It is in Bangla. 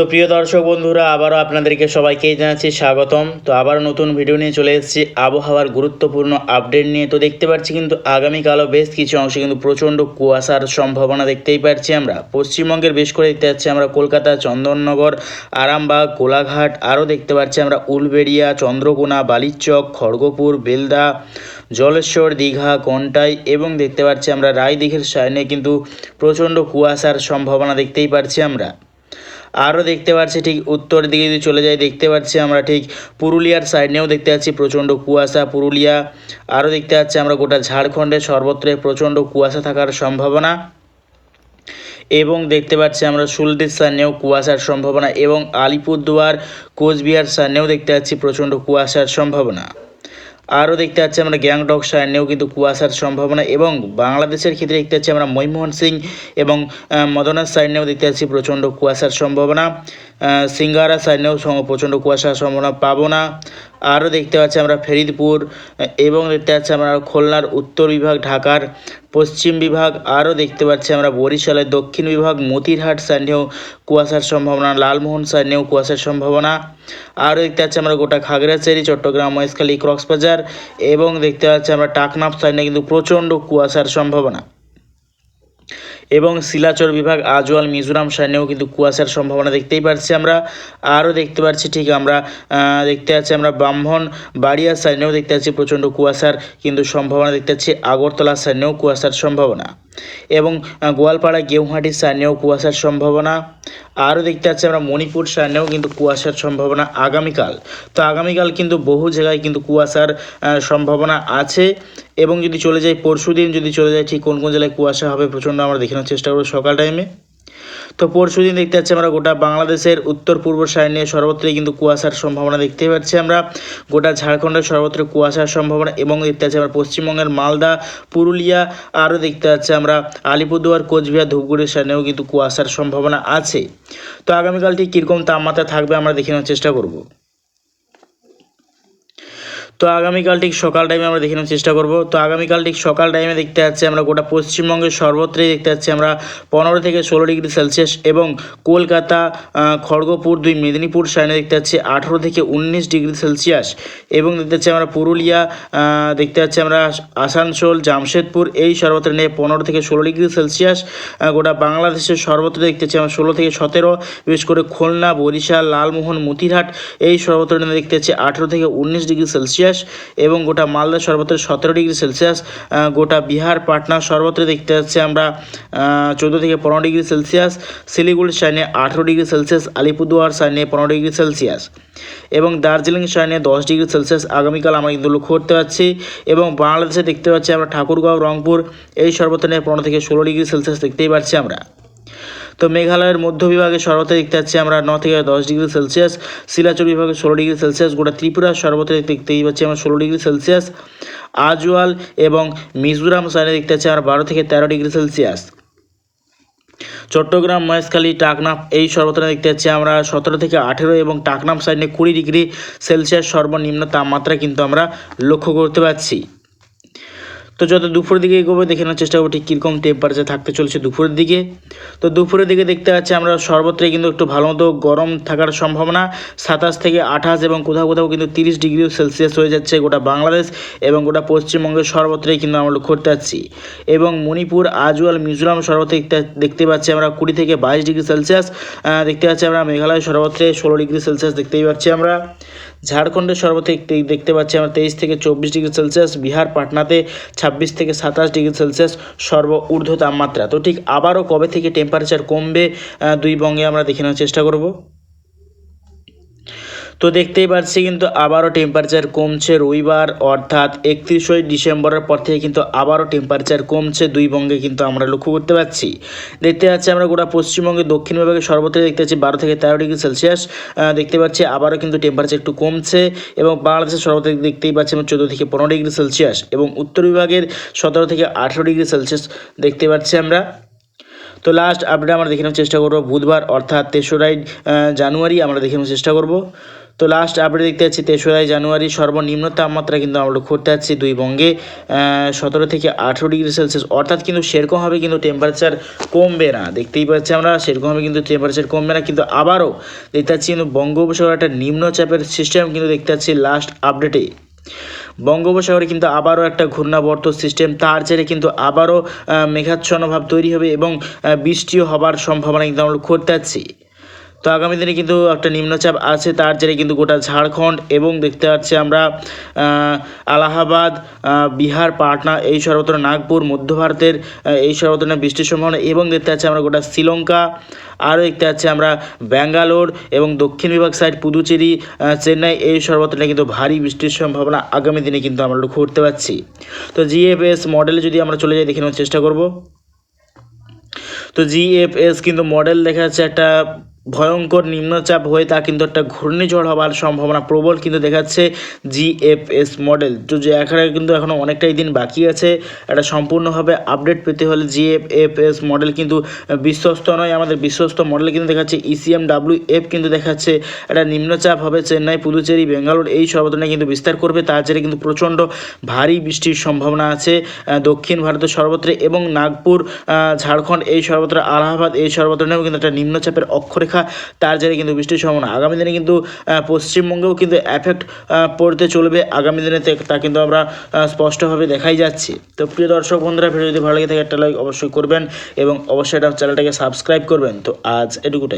তো প্রিয় দর্শক বন্ধুরা, আবারও আপনাদেরকে সবাইকেই জানাচ্ছি স্বাগতম। তো আবারও নতুন ভিডিও নিয়ে চলে এসেছি। আবহাওয়ার গুরুত্বপূর্ণ আপডেট নিয়ে। তো দেখতে পাচ্ছি কিন্তু আগামীকালও বেশ কিছু অংশে কিন্তু প্রচণ্ড কুয়াশার সম্ভাবনা দেখতেই পাচ্ছি আমরা। পশ্চিমবঙ্গের বেশ করে দেখতে পাচ্ছি আমরা কলকাতা, চন্দননগর, আরামবাগ কোলাঘাট আরও দেখতে পাচ্ছি আমরা উলবেড়িয়া, চন্দ্রকোনা, বালিচক, খড়গপুর, বেলদা, জলেশ্বর, দীঘা, কন্টাই এবং দেখতে পাচ্ছি আমরা রায়দিঘির সাইনে কিন্তু প্রচণ্ড কুয়াশার সম্ভাবনা দেখতেই পাচ্ছি আমরা। আরও দেখতে পাচ্ছি ঠিক উত্তর দিকে যদি চলে যাই, দেখতে পাচ্ছি আমরা ঠিক পুরুলিয়ার সাইডেও দেখতে পাচ্ছি প্রচণ্ড কুয়াশা। পুরুলিয়া, আরও দেখতে পাচ্ছি আমরা গোটা ঝাড়খণ্ডে সর্বত্রই প্রচণ্ড কুয়াশা থাকার সম্ভাবনা। এবং দেখতে পাচ্ছি আমরা সুলদির সামনেও কুয়াশার সম্ভাবনা এবং আলিপুরদুয়ার, কোচবিহার সামনেও দেখতে পাচ্ছি প্রচণ্ড কুয়াশার সম্ভাবনা। আরও দেখতে পাচ্ছি আমরা গ্যাংটক সাইনেও কিন্তু কুয়াশার সম্ভাবনা এবং বাংলাদেশের ক্ষেত্রে দেখতে পাচ্ছি আমরা মনমোহন সিং এবং মদনার সাইনেও দেখতে পাচ্ছি প্রচণ্ড কুয়াশার সম্ভাবনা। সিঙ্গারা, সাইনেও সম- প্রচণ্ড কুয়াশার সম্ভাবনা পাবো না। আরও দেখতে পাচ্ছি আমরা ফেরিদপুর এবং দেখতে পাচ্ছি আমরা খুলনার উত্তর বিভাগ, ঢাকার পশ্চিম বিভাগ। আরও দেখতে পাচ্ছি আমরা বরিশালের দক্ষিণ বিভাগ, মতিরহাট সাইনেও কুয়াশার সম্ভাবনা, লালমোহন সাইনেও কুয়াশার সম্ভাবনা। আরও দেখতে পাচ্ছি আমরা গোটা খাগড়াছড়ি, চট্টগ্রাম, মহেশখালী, কক্সবাজার, এবং দেখতে পাচ্ছি আমরা টাকনাফ সাইনে কিন্তু প্রচণ্ড কুয়াশার সম্ভাবনা। এবং শিলাচর বিভাগ আজওয়াল মিজোরাম সাইনেও কিন্তু কুয়াশার সম্ভাবনা দেখতেই পাচ্ছি আমরা। আরও দেখতে পাচ্ছি ঠিক আমরা দেখতে পাচ্ছি আমরা ব্রাহ্মণ বাড়িয়া সাইনেও দেখতে পাচ্ছি প্রচণ্ড কুয়াশার কিন্তু সম্ভাবনা দেখতে পাচ্ছি আগরতলা সাইনেও কুয়াশার সম্ভাবনা। এবং গোয়ালপাড়া গেউহাটির সাইনেও কুয়াশার সম্ভাবনা। আরও দেখতে পাচ্ছি আমরা মণিপুর সাইনেও কিন্তু কুয়াশার সম্ভাবনা আগামীকাল। তো আগামীকাল কিন্তু বহু জায়গায় কিন্তু কুয়াশার সম্ভাবনা আছে এবং যদি চলে যাই পরশু দিন যদি চলে যায় ঠিক কোন কোন জেলায় কুয়াশা হবে প্রচণ্ড আমরা দেখানোর চেষ্টা করব সকাল টাইমে তো পরশু দিন দেখতে পাচ্ছি আমরা গোটা বাংলাদেশের উত্তর পূর্ব সাইড নিয়ে সর্বত্রই কিন্তু কুয়াশার সম্ভাবনা দেখতে পাচ্ছি আমরা। গোটা ঝাড়খণ্ডের সর্বত্র কুয়াশার সম্ভাবনা এবং দেখতে পাচ্ছি আমরা পশ্চিমবঙ্গের মালদা, পুরুলিয়া আরও দেখতে পাচ্ছি আমরা। আলিপুরদুয়ার, কোচবিহার, ধূপগুড়ির সাইডেও কিন্তু কুয়াশার সম্ভাবনা আছে। তো আগামীকাল ঠিক কীরকম তাপমাত্রা থাকবে আমরা দেখে নেওয়ার চেষ্টা করব। তো আগামীকাল ঠিক সকাল টাইমে আমরা দেখে নেওয়ার চেষ্টা করব। তো আগামীকাল ঠিক সকাল টাইমে দেখতে পাচ্ছি আমরা গোটা পশ্চিমবঙ্গের সর্বত্রই দেখতে পাচ্ছি আমরা পনেরো থেকে ষোলো ডিগ্রি সেলসিয়াস এবং কলকাতা খড়গপুর, দুই মেদিনীপুর সাইনে দেখতে পাচ্ছি আঠেরো থেকে উনিশ ডিগ্রি সেলসিয়াস এবং দেখতে পাচ্ছি আমরা পুরুলিয়া দেখতে পাচ্ছি আমরা আসানসোল, জামশেদপুর এই সর্বত্র নিয়ে পনেরো থেকে ষোলো ডিগ্রি সেলসিয়াস গোটা বাংলাদেশের সর্বত্র দেখতে পাচ্ছি আমরা ষোলো থেকে সতেরো, বিশেষ করে খুলনা, বরিশাল, লালমোহন, মতিরহাট এই সর্বত্র নিয়ে দেখতে পাচ্ছি আঠেরো থেকে উনিশ ডিগ্রি সেলসিয়াস। এবং গোটা মালদা সর্বত্র সতেরো ডিগ্রি সেলসিয়াস গোটা বিহার, পাটনা সর্বত্র দেখতে পাচ্ছি আমরা চোদ্দ থেকে পনেরো ডিগ্রি সেলসিয়াস, শিলিগুড়ি সাইনে আঠেরো ডিগ্রি সেলসিয়াস, আলিপুরদুয়ার সাইনে পনেরো ডিগ্রি সেলসিয়াস এবং দার্জিলিং সাইনে দশ ডিগ্রি সেলসিয়াস আগামীকাল আমরা কিন্তু লক্ষ্য করতে পারছি এবং বাংলাদেশে দেখতে পাচ্ছি আমরা ঠাকুরগাঁও, রংপুর এই সর্বত্র পনেরো থেকে ষোলো ডিগ্রি সেলসিয়াস দেখতেই পাচ্ছি আমরা। তো মেঘালয়ের মধ্য বিভাগে সর্বত্র দেখতে পাচ্ছি আমরা ন থেকে দশ ডিগ্রি সেলসিয়াস শিলাচর বিভাগে ষোলো ডিগ্রি সেলসিয়াস, গোটা ত্রিপুরা সর্বত্র দেখতেই পাচ্ছি আমরা ষোলো ডিগ্রি সেলসিয়াস, আজওয়াল এবং মিজোরাম সাইডে দেখতে পাচ্ছি আমরা বারো থেকে তেরো ডিগ্রি সেলসিয়াস। চট্টগ্রাম, মহেশখালী, টাকনাফ এই সর্বত্র দেখতে পাচ্ছি আমরা সতেরো থেকে আঠেরো এবং টাকনাফ সাইডে কুড়ি ডিগ্রি সেলসিয়াস সর্বনিম্ন তাপমাত্রা কিন্তু আমরা লক্ষ্য করতে পারছি। তো যত দুপুরের দিকে এগোবে, দেখে নেওয়ার চেষ্টা করব ঠিক কীরকম টেম্পারেচার থাকতে চলছে দুপুরের দিকে। তো দুপুরের দিকে দেখতে পাচ্ছি আমরা সর্বত্রই কিন্তু একটু ভালো মতো গরম থাকার সম্ভাবনা। সাতাশ থেকে আঠাশ এবং কোথাও কোথাও কিন্তু তিরিশ ডিগ্রি সেলসিয়াস হয়ে যাচ্ছে গোটা বাংলাদেশ এবং গোটা পশ্চিমবঙ্গের সর্বত্রই কিন্তু আমরা লক্ষ্য করতে পারছি। এবং মণিপুর, আজওয়াল, মিজোরাম সর্বত্র দেখতে- পাচ্ছি আমরা কুড়ি থেকে বাইশ ডিগ্রি সেলসিয়াস দেখতে পাচ্ছি আমরা মেঘালয় সর্বত্রে ষোলো ডিগ্রি সেলসিয়াস দেখতেই পাচ্ছি আমরা। ঝাড়খণ্ডের সর্বত্র দেখতে পাচ্ছি আমরা তেইশ থেকে চব্বিশ ডিগ্রি সেলসিয়াস, বিহার, পাটনাতে ছাব্বিশ থেকে সাতাশ ডিগ্রি সেলসিয়াস সর্ব ঊর্ধ্ব তাপমাত্রা। তো ঠিক আবারও কবে থেকে টেম্পারেচার কমবে দুই বঙ্গে আমরা দেখে নেওয়ার চেষ্টা করব। তো দেখতেই পাচ্ছি কিন্তু আবারও টেম্পারেচার কমছে রবিবার, অর্থাৎ একত্রিশে ডিসেম্বরের পর থেকে কিন্তু আবারও টেম্পারেচার কমছে দুই বঙ্গে কিন্তু আমরা লক্ষ্য করতে পারছি। দেখতে পাচ্ছি আমরা গোটা পশ্চিমবঙ্গে, দক্ষিণ বিভাগে সর্বত্র দেখতে পাচ্ছি বারো থেকে তেরো ডিগ্রি সেলসিয়াস দেখতে পাচ্ছি আবারও কিন্তু টেম্পারেচার একটু কমছে এবং বাংলাদেশের সর্বত্র দেখতেই পাচ্ছি আমরা চোদ্দ থেকে পনেরো ডিগ্রি সেলসিয়াস এবং উত্তর বিভাগের সতেরো থেকে আঠেরো ডিগ্রি সেলসিয়াস দেখতে পাচ্ছি আমরা। তো লাস্ট আপডেট আমরা দেখে নেওয়ার চেষ্টা করব, বুধবার, অর্থাৎ তেসরাই জানুয়ারি আমরা দেখে নেওয়ার চেষ্টা করব। তো লাস্ট আপডেট দেখতে পাচ্ছি তেসরাই জানুয়ারি সর্বনিম্ন তাপমাত্রা কিন্তু আমরা করতে যাচ্ছি দুই বঙ্গে সতেরো থেকে আঠেরো ডিগ্রি সেলসিয়াস। অর্থাৎ কিন্তু সেরকমভাবে কিন্তু টেম্পারেচার কমবে না। দেখতেই পাচ্ছি আমরা সেরকমভাবে কিন্তু টেম্পারেচার কমবে না। কিন্তু আবারও দেখতে পাচ্ছি কিন্তু বঙ্গোপসাগর একটা নিম্নচাপের সিস্টেম কিন্তু দেখতে পাচ্ছি লাস্ট আপডেটে বঙ্গোপসাগরে কিন্তু আবারও একটা ঘূর্ণাবর্ত সিস্টেম তার জেরে কিন্তু আবারও মেঘাচ্ছন্ন ভাব তৈরি হবে এবং বৃষ্টিও হবার সম্ভাবনা কিন্তু আমরা করতে পারছি তো আগামী দিনে কিন্তু একটা নিম্নচাপ আছে, তার জেরে কিন্তু গোটা ঝাড়খণ্ড এবং দেখতে পাচ্ছি আমরা আলাহাবাদ বিহার, পাটনা, এই সর্বত্র নাগপুর, মধ্য ভারতের এই সর্বত্র বৃষ্টির সম্ভাবনা এবং দেখতে পাচ্ছি আমরা গোটা শ্রীলঙ্কা, আরও দেখতে পাচ্ছি আমরা ব্যাঙ্গালোর এবং দক্ষিণ বিভাগ সাইড পুদুচেরি চেন্নাই, এই সর্বত্র কিন্তু ভারী বৃষ্টির সম্ভাবনা আগামী দিনে কিন্তু আমরা লক্ষ্য করতে পারছি তো জিএফএস মডেলে যদি আমরা চলে যাই, দেখে নেওয়ার চেষ্টা করব। তো জিএফএস কিন্তু মডেল দেখা যাচ্ছে একটা ভয়ঙ্কর নিম্নচাপ হয়ে তা কিন্তু একটা ঘূর্ণিঝড় হওয়ার সম্ভাবনা প্রবল কিন্তু দেখাচ্ছে জিএফএস মডেল। তো যে এখানে কিন্তু এখনও অনেকটাই দিন বাকি আছে, এটা সম্পূর্ণভাবে আপডেট পেতে হলে জিএফএস মডেল কিন্তু বিশ্বস্ত নয়, আমাদের বিশ্বস্ত মডেল কিন্তু দেখাচ্ছে ইসিএম ডাব্লিউ এফ কিন্তু দেখাচ্ছে, একটা নিম্নচাপ হবে চেন্নাই, পুদুচেরি, বেঙ্গালুর, এই সর্বত্র কিন্তু বিস্তার করবে, তার জেরে কিন্তু প্রচণ্ড ভারী বৃষ্টির সম্ভাবনা আছে দক্ষিণ ভারতের সর্বত্র এবং নাগপুর ঝাড়খণ্ড, এই সর্বত্র আলাহাবাদ, এই সর্বত্র কিন্তু একটা নিম্নচাপের অক্ষরেখা তার জেরে কিন্তু বৃষ্টির সম্ভাবনা। আগামী দিনে কিন্তু পশ্চিমবঙ্গেও কিন্তু এফেক্ট পড়তে চলবে। আগামী দিনে তা কিন্তু আমরা স্পষ্টভাবে দেখাই যাচ্ছে। তো প্রিয় দর্শক বন্ধুরা ভিডিও যদি ভালো লাগে থাকে একটা লাইক অবশ্যই করবেন এবং অবশ্যই এটা চ্যানেলটাকে সাবস্ক্রাইব করবেন। তো আজ এটুকুটাই।